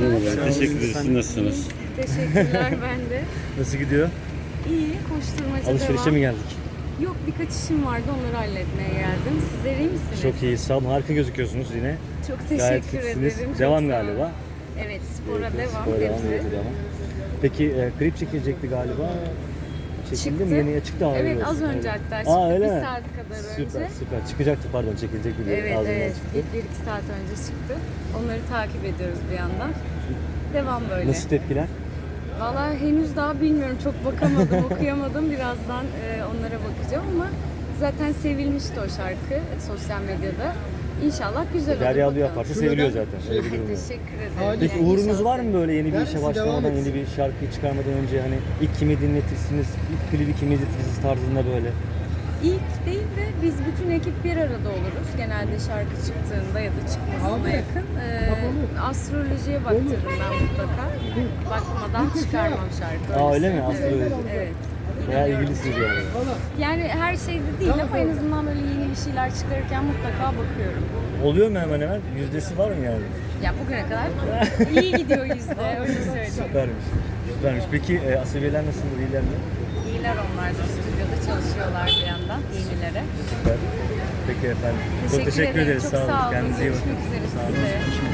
Merhaba, teşekkür ederiz. Siz nasılsınız? Teşekkürler ben de. Nasıl gidiyor? İyi, koşturmaca Alışverişe devam. mi geldik? Yok birkaç işim vardı onları halletmeye geldim. Sizler iyi misiniz? Çok iyi, sağ olun. Harika gözüküyorsunuz yine. Çok Gayet teşekkür fitsiniz. ederim. çok Devam sağ olun. galiba. Evet spora devam. Spora devam. Peki e, klip çekilecekti galiba. Çekildi mi? Çıktı. Yeni çıktı mı? Evet az önce hatta çıktı. Aa, öyle bir mi? saat kadar Süper önce. süper. Çıkacaktı pardon çekilecek bir Evet evet çıktı. bir, bir iki saat önce çıktı. Onları takip ediyoruz bir yandan. Devam böyle. Nasıl tepkiler? Valla henüz daha bilmiyorum çok bakamadım okuyamadım birazdan e, onlara bakacağım ama zaten sevilmişti o şarkı sosyal medyada. İnşallah güzel olur. Derya Alı bakalım. yaparsa seviliyor zaten. Öyle bir durum var. Teşekkür ederim. Peki Yani uğrunuz inşallah var mı böyle yeni bir işe başlamadan, devam yeni etsin. bir şarkıyı çıkarmadan önce hani ilk kimi dinletirsiniz, ilk klibi kimi dinletirsiniz tarzında böyle? İlk değil de biz bütün ekip bir arada oluruz. Genelde şarkı çıktığında ya da çıkmasına Abi, yakın. Ee, astrolojiye baktırırım ben mutlaka. Bakmadan çıkarmam şarkı. Aa, öyle mi? söyleyeyim. Astroloji. Evet. evet. Veya ilgilisiniz yani. Yani her şeyde değil ama en azından böyle yeni bir şeyler çıkarırken mutlaka bakıyorum. Oluyor mu hemen hemen? Yüzdesi var mı yani? Ya bugüne kadar iyi gidiyor yüzde öyle söyleyeyim. Süpermiş. Süpermiş. Peki e, asabiyeler nasıl? İyiler mi? İyiler onlar da stüdyoda çalışıyorlar bir yandan yenilere. Süper. Peki efendim. Çok teşekkür ederim. ederiz. Çok sağ olun. Kendinize iyi bakın. Görüşmek üzere Sağ olun. size.